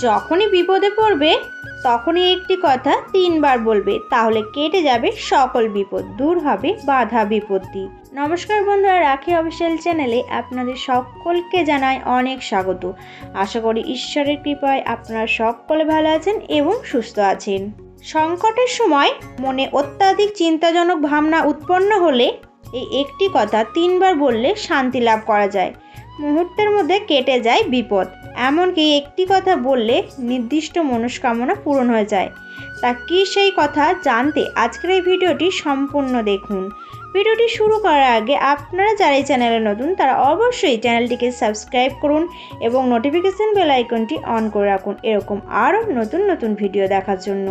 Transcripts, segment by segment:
যখনই বিপদে পড়বে, তখনই একটি কথা তিনবার বলবে, তাহলে কেটে যাবে সকল বিপদ, দূর হবে বাধা বিপত্তি। নমস্কার বন্ধুরা, রাখি অফিসিয়াল চ্যানেলে আপনাদের সকলকে জানাই অনেক স্বাগত। আশা করি ঈশ্বরের কৃপায় আপনারা সকলে ভালো আছেন এবং সুস্থ আছেন। সংকটের সময় মনে অত্যাধিক চিন্তাজনক ভাবনা উৎপন্ন হলে এই একটি কথা তিনবার বললে শান্তি লাভ করা যায়। মুহূর্তের মধ্যে কেটে যায় বিপদ। এমনকি একটি কথা বললে নির্দিষ্ট মনস্কামনা পূরণ হয়ে যায়। তা কি সেই কথা জানতে আজকের এই ভিডিওটি সম্পূর্ণ দেখুন। ভিডিওটি শুরু করার আগে আপনারা যারা এই চ্যানেলে নতুন, তারা অবশ্যই চ্যানেলটিকে সাবস্ক্রাইব করুন এবং নোটিফিকেশন বেল আইকনটি অন করে রাখুন এরকম আরও নতুন নতুন ভিডিও দেখার জন্য।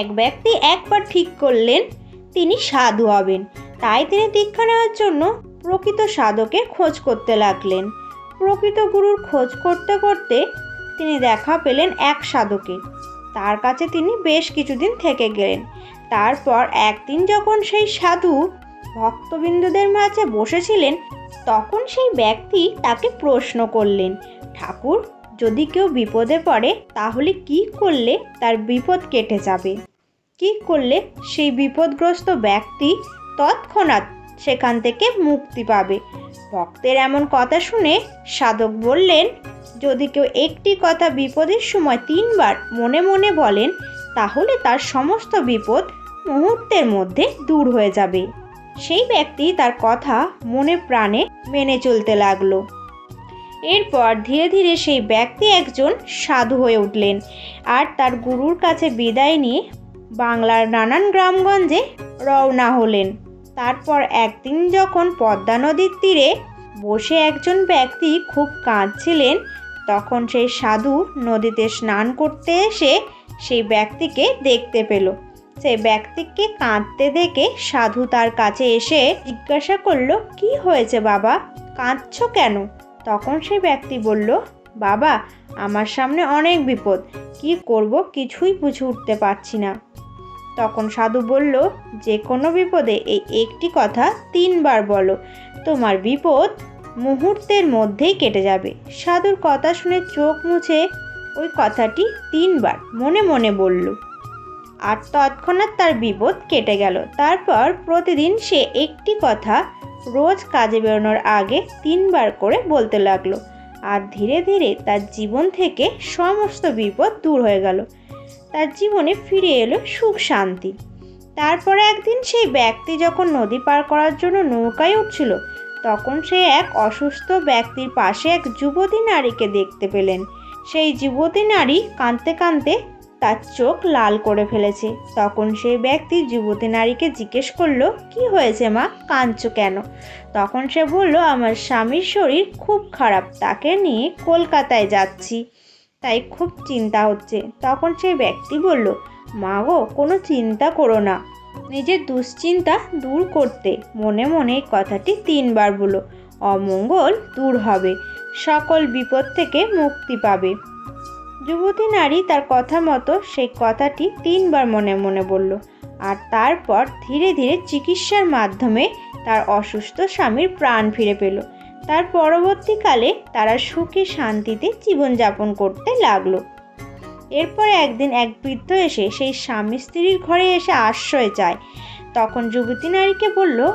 এক ব্যক্তি একবার ঠিক করলেন তিনি সাধু হবেন। তাই তিনি দীক্ষা নেওয়ার জন্য প্রকৃত সাধকের খোঁজ করতে লাগলেন। প্রকৃত গুরুর খোঁজ করতে করতে তিনি দেখা পেলেন এক সাধকের। তার কাছে তিনি বেশ কিছুদিন থেকে গেলেন। তারপর একদিন যখন সেই সাধু ভক্তবিন্দুদের মাঝে বসেছিলেন, তখন সেই ব্যক্তি তাকে প্রশ্ন করলেন, ঠাকুর, যদি কেউ বিপদে পড়ে, তাহলে কি করলে তার বিপদ কেটে যাবে? কি করলে সেই বিপদগ্রস্ত ব্যক্তি তৎক্ষণাৎ সেখান থেকে মুক্তি পাবে? ভক্তের এমন কথা শুনে সাধক বললেন, যদি কেউ একটি কথা বিপদের সময় তিনবার মনে মনে বলেন, তাহলে তার সমস্ত বিপদ মুহূর্তের মধ্যে দূর হয়ে যাবে। সেই ব্যক্তি তার কথা মনে প্রাণে মেনে চলতে লাগল। এরপর ধীরে ধীরে সেই ব্যক্তি একজন সাধু হয়ে উঠলেন আর তার গুরুর কাছে বিদায় নিয়ে বাংলার নানান গ্রামগঞ্জে রওনা হলেন। তারপর একদিন যখন পদ্মা নদীর তীরে বসে একজন ব্যক্তি খুব কাঁদছিলেন, তখন সেই সাধু নদীতে স্নান করতে এসে সেই ব্যক্তিকে দেখতে পেল। সেই ব্যক্তিকে কাঁদতে দেখে সাধু তার কাছে এসে জিজ্ঞাসা করল, কি হয়েছে বাবা? কাঁদছো কেন? তখন সেই ব্যক্তি বলল, বাবা, আমার সামনে অনেক বিপদ। কি করব কিছুই বুঝে উঠতে পারছি না। তখন সাধু বলল, যে কোনো বিপদে এই একটি কথা তিনবার বলো। তোমার বিপদ মুহূর্তের মধ্যেই কেটে যাবে সাধুর কথা শুনে চোখ মুছে ওই কথাটি তিনবার মনে মনে বলল। আর তৎক্ষণাৎ তার বিপদ কেটে গেল। তারপর প্রতিদিন সে একটি কথা রোজ কাজে বেরোনোর আগে তিনবার করে বলতে লাগল। আর ধীরে ধীরে তার জীবন থেকে সমস্ত বিপদ দূর হয়ে গেল। তার জীবনে ফিরে এলো সুখ শান্তি। তারপরে একদিন সেই ব্যক্তি যখন নদী পার করার জন্য নৌকায় উঠছিল, তখন সে এক অসুস্থ ব্যক্তির পাশে এক যুবতী নারীকে দেখতে পেলেন। সেই যুবতী নারী কাঁদতে কাঁদতে তার চোখ লাল করে ফেলেছে। তখন সেই ব্যক্তি যুবতী নারীকে জিজ্ঞেস করল, কি হয়েছে মা? কাঁদছো কেন? তখন সে বলল, আমার স্বামীর শরীর খুব খারাপ, তাকে নিয়ে কলকাতায় যাচ্ছি। তাই খুব চিন্তা হচ্ছে। তখন সেই ব্যক্তি বলল, মা গো, কোনো চিন্তা করো না। নিজের দুশ্চিন্তা দূর করতে মনে মনে এই কথাটি তিনবার বলো অমঙ্গল দূর হবে, সকল বিপদ থেকে মুক্তি পাবে। যুবতী নারী তার কথা মতো সেই কথাটি তিনবার মনে মনে বলল, আর তারপর ধীরে ধীরে চিকিৎসার মাধ্যমে তার অসুস্থ স্বামীর প্রাণ ফিরে পেল। তার পরবর্তীকালে তারা সুখে শান্তিতে জীবনযাপন করতে লাগল। এরপর একদিন এক বৃদ্ধ এসে সেই স্বামী স্ত্রীর ঘরে এসে আশ্রয় চায়। তখন যুবতী নারীকে বলল,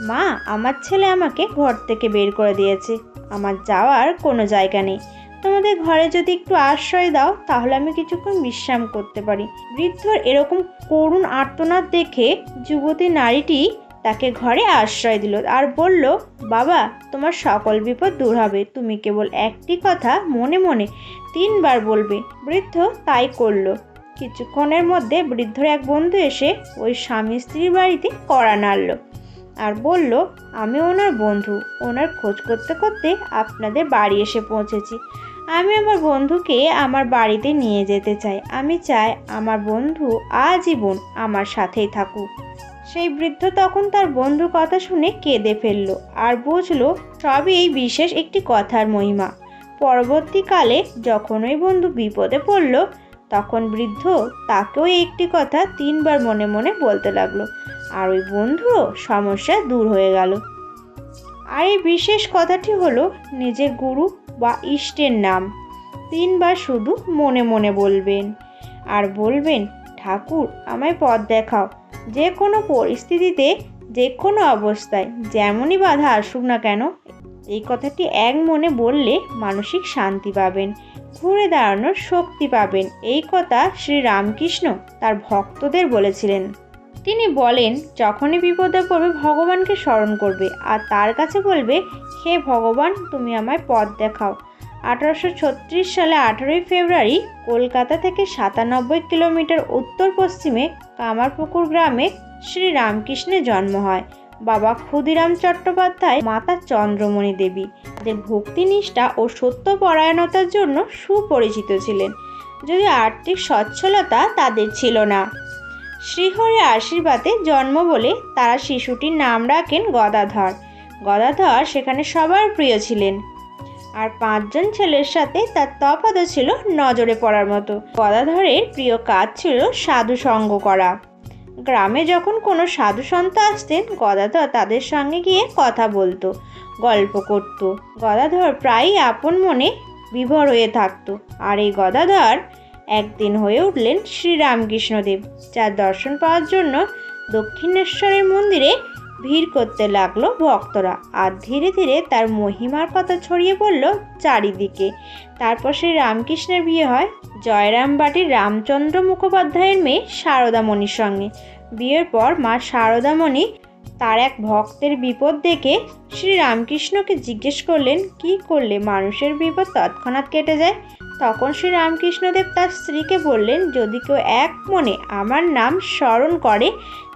মা, আমার ছেলে আমাকে ঘর থেকে বের করে দিয়েছে। আমার যাওয়ার কোনো জায়গা নেই। তোমাদের ঘরে যদি একটু আশ্রয় দাও, তাহলে আমি কিছুক্ষণ বিশ্রাম করতে পারি। বৃদ্ধর এরকম করুণ আর্তনাদ দেখে যুবতী নারীটি তাকে ঘরে আশ্রয় দিল আর বলল, বাবা, তোমার সকল বিপদ দূর হবে। তুমি কেবল একটি কথা মনে মনে তিনবার বলবে। বৃদ্ধ তাই করল। কিছুক্ষণের মধ্যে বৃদ্ধর এক বন্ধু এসে ওই স্বামী স্ত্রীর বাড়িতে কড়া নাড়ল আর বলল, আমি ওনার বন্ধু। ওনার খোঁজ করতে করতে আপনাদের বাড়ি এসে পৌঁছেছি। আমি আমার বন্ধুকে আমার বাড়িতে নিয়ে যেতে চাই। আমি চাই আমার বন্ধু আজীবন আমার সাথেই থাকুক। সেই বৃদ্ধ তখন তার বন্ধুর কথা শুনে কেঁদে ফেলল আর বুঝলো সবই এই বিশেষ একটি কথার মহিমা। পরবর্তীকালে যখন ওই বন্ধু বিপদে পড়ল, তখন বৃদ্ধ তাকেও একটি কথা তিনবার মনে মনে বলতে লাগল আর ওই বন্ধুরও সমস্যা দূর হয়ে গেল। আর এই বিশেষ কথাটি হলো নিজের গুরু বা ইষ্টের নাম। তিনবার শুধু মনে মনে বলবেন। আর বলবেন, ঠাকুর, আমায় পথ দেখাও। যে কোনো পরিস্থিতিতে, যে কোনো অবস্থায়, যেমনই বাধা আসুক না কেন, এই কথাটি এক মনে বললে মানসিক শান্তি পাবেন, ঘুরে দাঁড়ানোর শক্তি পাবেন। এই কথা শ্রী রামকৃষ্ণ তার ভক্তদের বলেছিলেন। তিনি বলেন, যখনই বিপদে পড়বে, ভগবানকে স্মরণ করবে। আর তার কাছে বলবে, হে ভগবান, তুমি আমায় পথ দেখাও। আঠারোশো ছত্রিশ সালে আঠারোই ফেব্রুয়ারি কলকাতা থেকে সাতানব্বই কিলোমিটার উত্তর পশ্চিমে কামারপুকুর গ্রামে শ্রী রামকৃষ্ণের জন্ম হয়। বাবা ক্ষুদিরাম চট্টোপাধ্যায়, মাতা চন্দ্রমণি দেবী। তাদের ভক্তিনিষ্ঠা ও সত্যপরায়ণতার জন্য সুপরিচিত ছিলেন। যদি আর্থিক সচ্ছলতা তাদের ছিল না। শ্রীহরির আশীর্বাদে জন্ম বলে তারা শিশুটির নাম রাখেন গদাধর। গদাধর সেখানে সবার প্রিয় ছিলেন। আর পাঁচজন ছেলের সাথে তার তফাতও ছিল নজরে পড়ার মতো। গদাধরের প্রিয় কাজ ছিল সাধু সঙ্গ করা। গ্রামে যখন কোনো সাধু সন্ত আসতেন, গদাধর তাদের সঙ্গে গিয়ে কথা বলতো, গল্প করত। গদাধর প্রায়ই আপন মনে বিভোর হয়ে থাকতো। আর এই গদাধর একদিন হয়ে উঠলেন শ্রীরামকৃষ্ণদেব, যার দর্শন পাওয়ার জন্য দক্ষিণেশ্বরের মন্দিরে ভিড় করতে লাগল ভক্তরা আর ধীরে ধীরে তার মহিমার কথা ছড়িয়ে পড়ল চারিদিকে। তারপর সেই রামকৃষ্ণের বিয়ে হয় জয়রামবাটির রামচন্দ্র মুখোপাধ্যায়ের মেয়ে শারদামণির সঙ্গে। বিয়ের পর মা শারদামণি তার এক ভক্তের বিপদ দেখে শ্রী রামকৃষ্ণকে জিজ্ঞেস করলেন, কি করলে? মানুষের বিপদ তৎক্ষণাৎ কেটে যায়? তখন শ্রী রামকৃষ্ণদেব তার স্ত্রীকে বললেন, যদি কেউ এক মনে আমার নাম স্মরণ করে,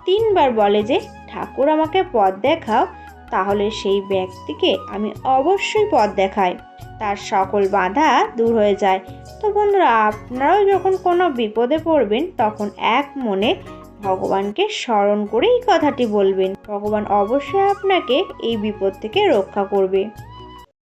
তিনবার বলে যে ঠাকুর আমাকে পথ দেখাও, তাহলে সেই ব্যক্তিকে আমি অবশ্যই পথ দেখাই। তার সকল বাধা দূর হয়ে যায়। তো বন্ধুরা, আপনারাও যখন কোনো বিপদে পড়বেন, তখন এক মনে ভগবানকে স্মরণ করেই কথাটি বলবেন। ভগবান অবশ্যই আপনাকে এই বিপদ থেকে রক্ষা করবে।